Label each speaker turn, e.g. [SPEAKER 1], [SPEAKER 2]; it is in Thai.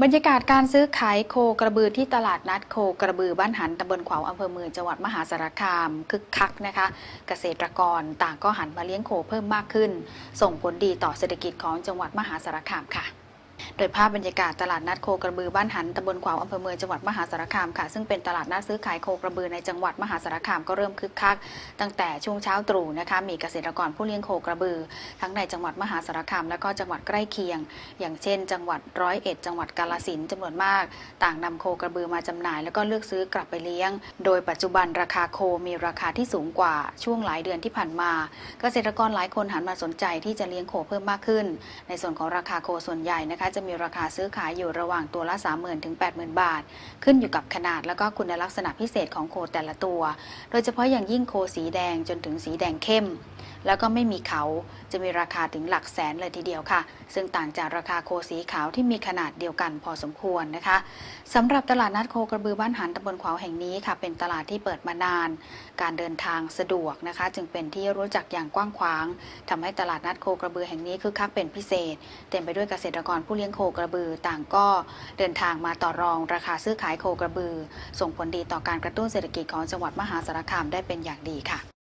[SPEAKER 1] บรรยากาศการซื้อขายโคกระบือที่ตลาดนัดโคกระบือบ้านหันตำบลขวาวอำเภอเมืองจังหวัดมหาสารคามคึกคักนะคะ เกษตรกรต่างก็หันมาเลี้ยงโคเพิ่มมากขึ้น ส่งผลดีต่อเศรษฐกิจของจังหวัดมหาสารคามค่ะ โดยภาพบรรยากาศตลาดนัดโคกระบือบ้านหันตำบลขวาวอำเภอเมืองจังหวัดมหาสารคามค่ะ ซึ่งเป็นตลาดนัดซื้อขายโคกระบือในจังหวัดมหาสารคามก็เริ่มคึกคัก ตั้งแต่ช่วงเช้าตรู่นะคะ มีเกษตรกรผู้เลี้ยงโคกระบือ ทั้งในจังหวัดมหาสารคามและก็จังหวัดใกล้เคียง อย่างเช่น จังหวัดร้อยเอ็ดจังหวัดกาลสินธุ์จำนวนมาก ต่างนำโคกระบือมาจำหน่าย แล้วก็เลือกซื้อกลับไปเลี้ยง โดยปัจจุบันราคาโคมีราคาที่สูงกว่าช่วงหลายเดือนที่ผ่านมา เกษตรกรหลายคนหันมาสนใจที่จะเลี้ยงโคเพิ่มมากขึ้น ในส่วนของราคาโคส่วนใหญ่นะคะจะมีราคาซื้อขายอยู่ระหว่างตัวละ 30,000 ถึง 80,000 บาท ขึ้นอยู่กับขนาดแล้วก็คุณลักษณะพิเศษของโคแต่ละตัว โดยเฉพาะอย่างยิ่งโคสีแดงจนถึงสีแดงเข้ม แล้วก็ไม่มีเขาจะมีราคาถึงหลักแสนเลยทีเดียวค่ะ ซึ่งต่างจากราคาโคสีขาวที่มีขนาดเดียวกันพอสมควรนะคะสำหรับตลาดนัดโคกระบือบ้านหันตำบลขวาวแห่งนี้ค่ะ เป็นตลาดที่เปิดมานาน การเดินทางสะดวกนะคะ จึงเป็นที่รู้จักอย่างกว้างขวางทำให้ตลาดนัดโคกระบือแห่งนี้คึกคักเป็นพิเศษ เต็มไปด้วยเกษตรกรผู้เลี้ยงโคกระบือ ต่างก็เดินทางมาต่อรองราคาซื้อขายโคกระบือ ส่งผลดีต่อการกระตุ้นเศรษฐกิจของจังหวัดมหาสารคามได้เป็นอย่างดีค่ะ